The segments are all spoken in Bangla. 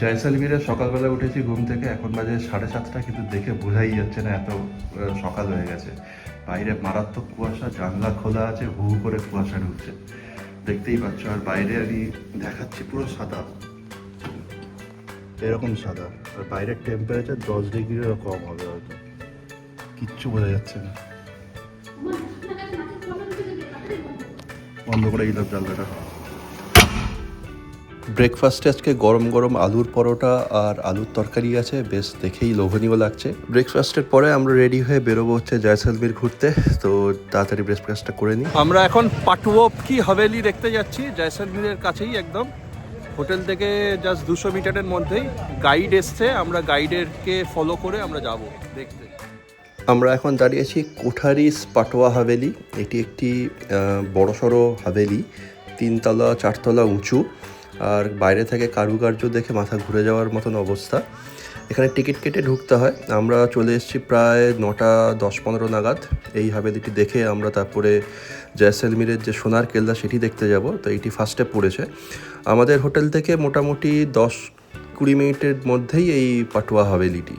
জয়সালমীরে সকালবেলা উঠেছি ঘুম থেকে, এখন বাজে সাড়ে সাতটা, কিন্তু দেখে বোঝাই যাচ্ছে না এত সকাল হয়ে গেছে। বাইরে মারাত্মক কুয়াশা, জানলা খোলা আছে, হু করে কুয়াশা ঢুকছে। দেখতেই পাচ্ছ, আর বাইরে আমি দেখাচ্ছি পুরো সাদা। এরকম সাদা। আর বাইরের টেম্পারেচার দশ ডিগ্রিরও কম হবে হয়তো। কিচ্ছু বোঝা যাচ্ছে না। বন্ধ করে দিলাম জানলাটা। ব্রেকফাস্টে আজকে গরম গরম আলুর পরোটা আর আলুর তরকারি আছে বেশ দেখেই লোভনীয় লাগছে। ব্রেকফাস্টের পরে আমরা রেডি হয়ে বেরোবো হচ্ছে জয়সলমীর ঘুরতে তো তাড়াতাড়ি ব্রেকফাস্টটা করে নিই। আমরা এখন পাটুয়ো কি হাভেলি দেখতে যাচ্ছি জয়সলমীরের কাছেই একদম। হোটেল থেকে জাস্ট দুশো মিটারের মধ্যেই গাইড এসছে আমরা গাইডেরকে ফলো করে আমরা যাব দেখতে। আমরা এখন দাঁড়িয়েছি কোঠারিস পাটোয়া হাভেলি এটি একটি বড়সড় হাভেলি তিনতলা চারতলা উঁচু। আর বাইরে থেকে কারুকার্য দেখে মাথা ঘুরে যাওয়ার মতন অবস্থা। এখানে টিকিট কেটে ঢুকতে হয়। আমরা চলে এসেছি প্রায় নটা, দশ, পনেরো নাগাদ। এই হাভেলিটি দেখে আমরা তারপরে জয়সলমীরের যে সোনার কেল্লা সেটি দেখতে যাব। তো এইটি ফার্স্টে পড়েছে। আমাদের হোটেল থেকে মোটামুটি দশ, কুড়ি মিনিটের মধ্যেই এই পাটুয়া হাভেলিটি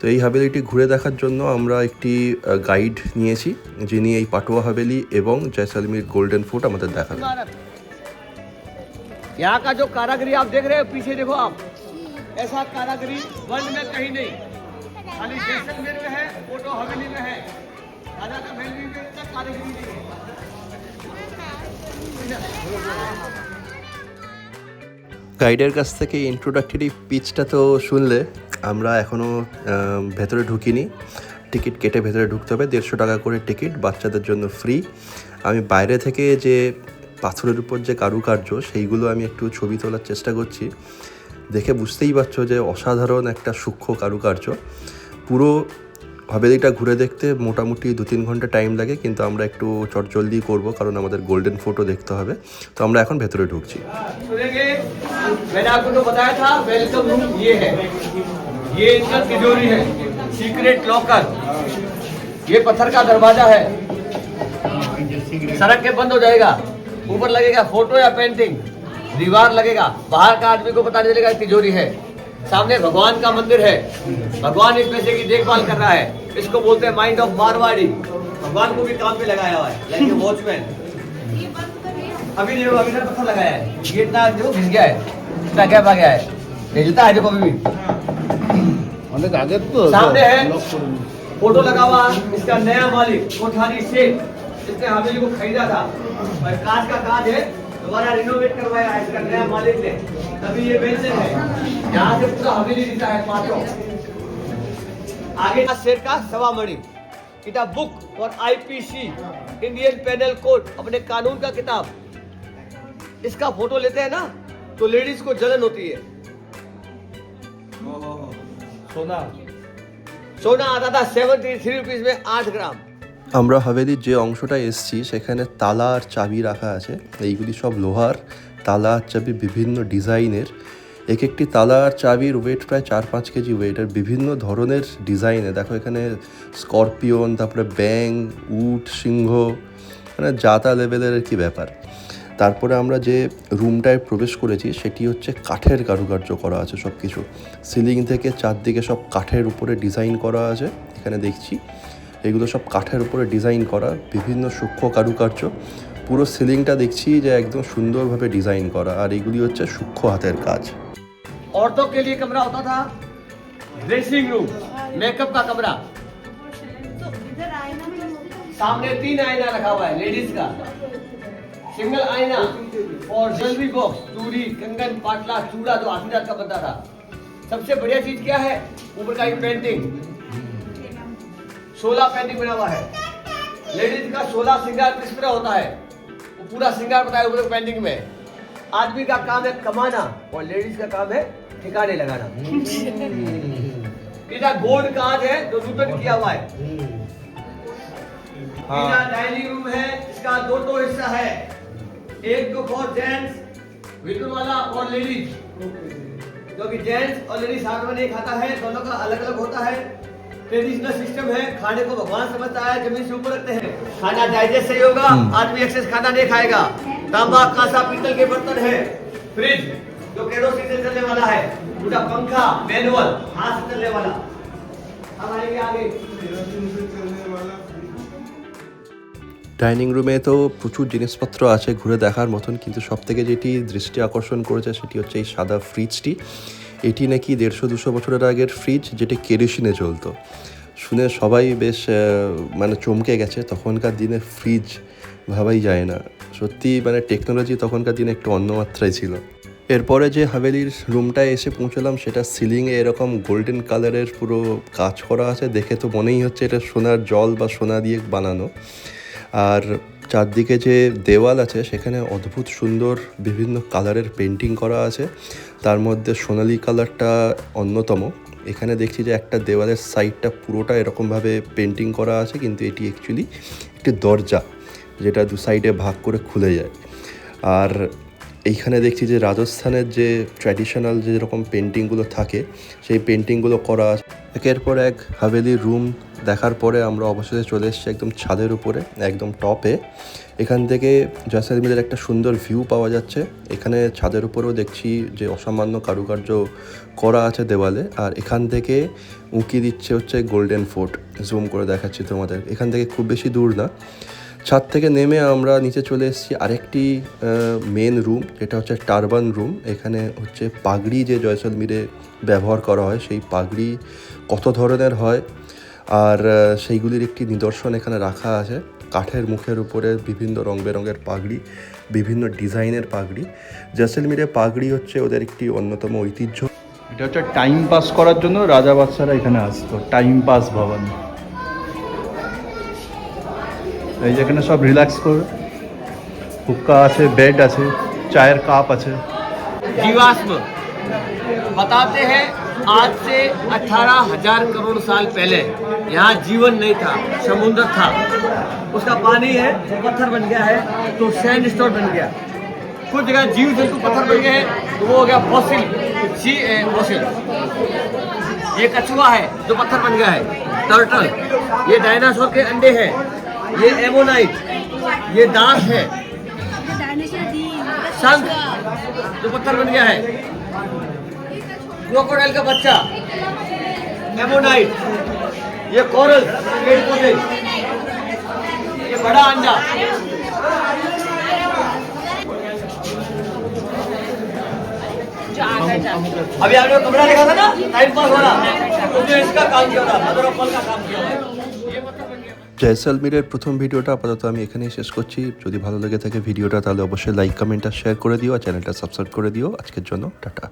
তো এই হাভেলিটি ঘুরে দেখার জন্য আমরা একটি গাইড নিয়েছি, যিনি এই পাটুয়া হাভেলি এবং জয়সালমির গোল্ডেন ফুট আমাদের দেখাবেন। यहाँ का जो कारागरी आप देख रहे हो पीछे देखो आप ऐसा कारागरी वर्ल्ड में कहीं नहीं खाली जैसलमेर में है फोटो हवेली में है राजा का महल में तक कारीगरी नहीं है গাইডের কাছ থেকে ইন্ট্রোডাক্টরি পিচটা তো শুনলে আমরা এখনও ভেতরে ঢুকিনি টিকিট কেটে ভেতরে ঢুকতে হবে দেড়শো টাকা করে টিকিট বাচ্চাদের জন্য ফ্রি আমি বাইরে থেকে যে পাথরের উপর যে কারুকার্য সেইগুলো আমি একটু ছবি তোলার চেষ্টা করছি দেখে বুঝতেই পারছো যে অসাধারণ একটা সূক্ষ্ম কারুকার্য পুরো হাভেলিটা ঘুরে দেখতে মোটামুটি দু তিন ঘন্টা টাইম লাগে কিন্তু আমরা একটু চটজলদি করব কারণ আমাদের গোল্ডেন ফোটো দেখতে হবে তো আমরা এখন ভেতরে ঢুকছি सुनेंगे मैंने आपको जो बताया था वेलकम रूम ये है ये इनका तिजोरी है सीक्रेट लॉकर ये पत्थर का दरवाजा है सड़क के बंद हो जाएगा ऊपर लगेगा फ़ोटो या पेंटिंग? दीवार लगेगा। बाहर का आदमी को पता नहीं चलेगा तिजोरी है। सामने भगवान का मंदिर है। भगवान इस पैसे की देखभाल कर रहा है। इसको बोलते हैं माइंड ऑफ़ मारवाड़ी। भगवान को भी काम पे लगाया हुआ है लाइक वॉचमैन। अभी देखो अभी सर पत्थर लगाया है। ये इतना जो घिस गया है इतना गैप आ गया है? भेजता है देखो अभी भी। सामने है। फ़ोटो लगा हुआ इसका नया मालिक कोठारी शेख इसने हवेली को खरीदा था। और कांच का कांच है दोबारा रिनोवेट करवाया है इसका नया मालिक ने तभी ये बेंचन है यहाँ से पूरा हवेली दिखता है पाँचों। आगे का शेर का सवा मणि। किताब बुक और आईपीसी इंडियन पेनल कोड अपने कानून का किताब। इसका फ़ोटो लेते हैं ना तो लेडीज़ को जलन होती है। সোনা सोना। आता था सेवेंटी थ्री रुपीज़ में आठ ग्राम। আমরা হাভেলির যে অংশটা এসছি, সেখানে তালা আর চাবি রাখা আছে। এইগুলি সব লোহার। তালা আর চাবি বিভিন্ন ডিজাইনের। এক একটি তালা আর চাবির ওয়েট প্রায় চার পাঁচ কেজি ওয়েট আর বিভিন্ন ধরনের ডিজাইনে দেখো এখানে স্করপিয়ন, তারপরে ব্যাং উট, সিংহ মানে জাতা লেভেলের কি ব্যাপার। তারপরে আমরা যে রুমটায় প্রবেশ করেছি, সেটি হচ্ছে কাঠের কারুকার্য করা আছে সব কিছু সিলিং থেকে চারদিকে সব কাঠের উপরে ডিজাইন করা আছে। এখানে দেখছি এগুলো সব কাঠের উপরে ডিজাইন করা বিভিন্ন সূক্ষ্ম কারুকার্য পুরো সিলিংটা দেখছি যে একদম সুন্দরভাবে ডিজাইন করা আর এগুলি হচ্ছে সূক্ষ্ম হাতের কাজ औरतों के लिए कमरा होता था ड्रेसिंग रूम मेकअप का कमरा सामने तीन आईना रखा हुआ है लेडीज का सिंगल आईना और ज्वेलरी बॉक्स चूड़ी कंगन पाटला चूड़ा जो आशीर्वाद का बनता था सबसे बढ़िया चीज क्या है ऊपर का एक पेंटिंग सोलह पेंटिंग बना हुआ है। लेडीज़ का सोलह श्रृंगार किस तरह होता है। वो पूरा श्रृंगार बताया ऊपर पेंटिंग में। आदमी का काम है कमाना और लेडीज़ का काम है ठिकाने लगाना। इधर गोल्ड कांच है जो नूतन किया हुआ है। इधर डाइनिंग रूम है इसका दो दो हिस्सा है। एक तो फॉर जेंट्स विडो वाला और लेडीज़ क्योंकि जेंट्स और लेडीज़ साथ में नहीं खाता है दोनों का अलग अलग होता है। ट्रेडिशनल सिस्टम है खाने को भगवान समझता है जमीन से ऊपर रखते हैं खाना डाइजेस्ट सही होगा आदमी एक्सेस खाना नहीं खाएगा तांबा कांसा पीतल के बर्तन है फ्रिज जो केरोसिन से चलने वाला है उनका पंखा मैनुअल हाथ से चलने वाला अब आएंगे आगे ডাইনিং রুমে তো প্রচুর জিনিসপত্র আছে ঘুরে দেখার মতন কিন্তু সব থেকে যেটি দৃষ্টি আকর্ষণ করেছে সেটি হচ্ছে এই সাদা ফ্রিজটি এটি নাকি দেড়শো, দুশো বছরের আগের ফ্রিজ যেটি কেরোসিনে চলতো শুনে সবাই বেশ মানে চমকে গেছে। তখনকার দিনে ফ্রিজ ভাবাই যায় না। সত্যি মানে টেকনোলজি তখনকার দিনে একটু অন্য মাত্রায় ছিল। এরপরে যে হাভেলির রুমটায় এসে পৌঁছলাম, সেটা সিলিংয়ে এরকম গোল্ডেন কালারের পুরো কাজ করা আছে। দেখে তো মনেই হচ্ছে এটা সোনার জল বা সোনা দিয়ে বানানো। আর চারদিকে যে দেওয়াল আছে, সেখানে অদ্ভুত সুন্দর বিভিন্ন কালারের পেন্টিং করা আছে। তার মধ্যে সোনালি কালারটা অন্যতম। এখানে দেখছি যে একটা দেওয়ালের সাইডটা পুরোটা এরকমভাবে পেন্টিং করা আছে, কিন্তু এটি অ্যাকচুয়ালি একটি দরজা, যেটা দু সাইডে ভাগ করে খুলে যায়। আর এইখানে দেখছি যে রাজস্থানের যে ট্র্যাডিশনাল যে যেরকম পেন্টিংগুলো থাকে, সেই পেন্টিংগুলো করা একের পর এক হাভেলি রুম দেখার পরে আমরা অবশেষে চলে এসেছি একদম ছাদের উপরে, একদম টপে এখান থেকে জয়সালমীরের একটা সুন্দর ভিউ পাওয়া যাচ্ছে। এখানে ছাদের উপরেও দেখছি যে অসামান্য কারুকার্য করা আছে দেওয়ালে। আর এখান থেকে উঁকি দিচ্ছে হচ্ছে গোল্ডেন ফোর্ট জুম করে দেখাচ্ছি তোমাদের। এখান থেকে খুব বেশি দূর না। ছাদ থেকে নেমে আমরা নিচে চলে এসেছি আরেকটি মেন রুম যেটা হচ্ছে টারবান রুম এখানে হচ্ছে পাগড়ি যে জয়সলমিরে ব্যবহার করা হয়, সেই পাগড়ি কত ধরনের হয়? আর সেইগুলির একটি নিদর্শন এখানে রাখা আছে। কাঠের মুখের উপরে বিভিন্ন রং বেরঙের পাগড়ি বিভিন্ন ডিজাইনের পাগড়ি। জেসেলমিরে পাগড়ি হচ্ছে ওদের একটি অন্যতম ঐতিহ্য। এটা হচ্ছে টাইম পাস করার জন্য রাজা বাচ্চারা এখানে আসতো। টাইম পাস ভবন। এই যেখানে সব রিল্যাক্স করবে হুক্কা আছে বেড আছে চায়ের কাপ আছে। बताते हैं आज से 18,000 करोड़ साल पहले यहाँ जीवन नहीं था समुद्र था। उसका पानी है पत्थर बन गया है तो सैंड स्टोन बन गया। कुछ जगह जीव जंतु पत्थर बन गए हैं तो वो हो गया फॉसिल फॉसिल ये कछुआ है जो पत्थर बन गया है। टर्टल ये डायनासोर के अंडे हैं। ये एमोनाइट ये दांत है। शंख जो पत्थर बन गया है। क्रोकोडाइल का बच्चा। एमोनाइट ये कोरल पेड़ पौधे। ये बड़ा अंडा। अभी आपने कमरा देखा था ना? टाइम पास वाला। उसने इसका काम किया था। मदर ऑफ़ का काम किया था। জয়সালমীরের প্রথম ভিডিওটা আপাতত আমি এখানেই শেষ করছি। যদি ভালো লেগে থাকে ভিডিওটা, তাহলে অবশ্যই লাইক কমেন্ট আর শেয়ার করে দিও, আর চ্যানেলটা সাবস্ক্রাইব করে দিও। আজকের জন্য টাটা।